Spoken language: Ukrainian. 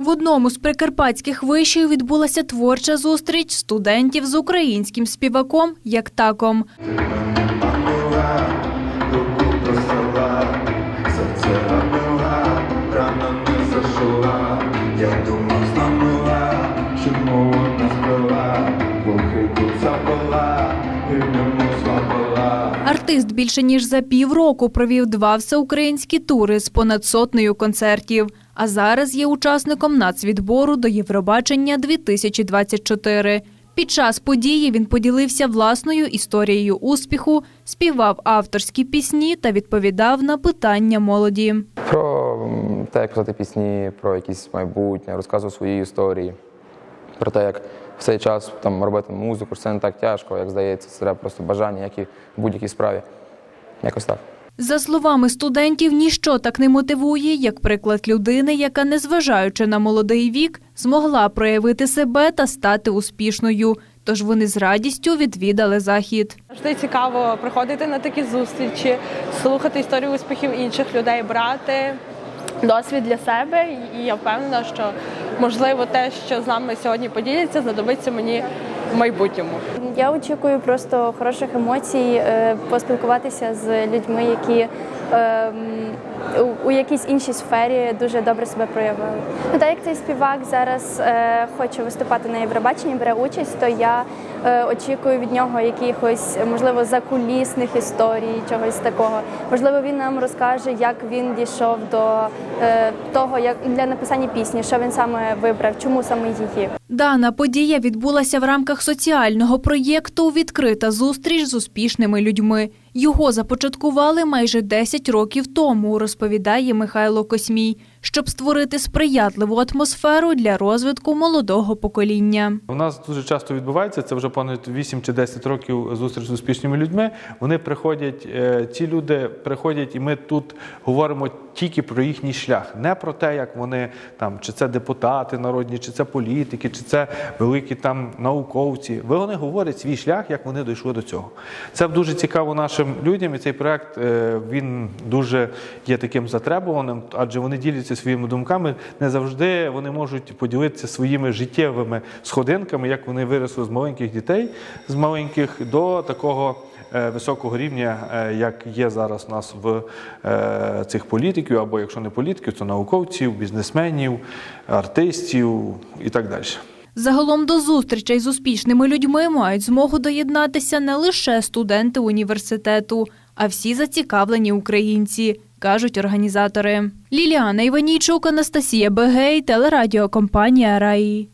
В одному з прикарпатських вишів відбулася творча зустріч студентів з українським співаком Яктаком. Артист більше ніж за півроку провів два всеукраїнські тури з понад сотнею концертів. А зараз є учасником нацвідбору до Євробачення 2024. Під час події він поділився власною історією успіху, співав авторські пісні та відповідав на питання молоді. Про те, як писати пісні, про якісь майбутнє, розказував свої історії, про те, як в цей час там робити музику, це не так тяжко, як здається, це треба просто бажання, як і в будь-якій справі. Якось так. За словами студентів, ніщо так не мотивує, як приклад людини, яка, незважаючи на молодий вік, змогла проявити себе та стати успішною. Тож вони з радістю відвідали захід. Завжди цікаво приходити на такі зустрічі, слухати історію успіхів інших людей, брати досвід для себе. І я впевнена, що можливо те, що з нами сьогодні поділяться, знадобиться мені в майбутньому. Я очікую просто хороших емоцій, е, поспілкуватися з людьми, які ем, у- якійсь іншій сфері дуже добре себе проявили. Ну, так як цей співак зараз е, хоче виступати на Євробаченні, бере участь, то я очікую від нього якихось, можливо, закулісних історій, чогось такого. Можливо, він нам розкаже, як він дійшов до е, того, як для написання пісні, що він саме вибрав, чому саме її. Дана подія відбулася в рамках соціального проєкту Відкрита зустріч з успішними людьми. Його започаткували майже 10 років тому, розповідає Михайло Космій, щоб створити сприятливу атмосферу для розвитку молодого покоління. У нас дуже часто відбувається це вже понад 8 чи 10 років зустріч з успішними людьми. Вони приходять, е, ці люди приходять, і ми тут говоримо тільки про їхній шлях, не про те, як вони там, чи це депутати народні, чи це політики, чи це великі там науковці. Вони говорять свій шлях, як вони дійшли до цього. Це дуже цікаво нашим людям, і цей проект е, він дуже є таким затребуваним, адже вони діляться своїми думками. Не завжди вони можуть поділитися своїми життєвими сходинками, як вони виросли з маленьких дітей, з маленьких до такого. Е, Високого рівня, е, як є зараз у нас в е, цих політиків, або якщо не політиків, то науковців, бізнесменів, артистів і так далі. Загалом до зустрічей з успішними людьми мають змогу доєднатися не лише студенти університету, а всі зацікавлені українці, кажуть організатори. Ліліана Іванійчук, Анастасія Бегей, телерадіокомпанія Раї.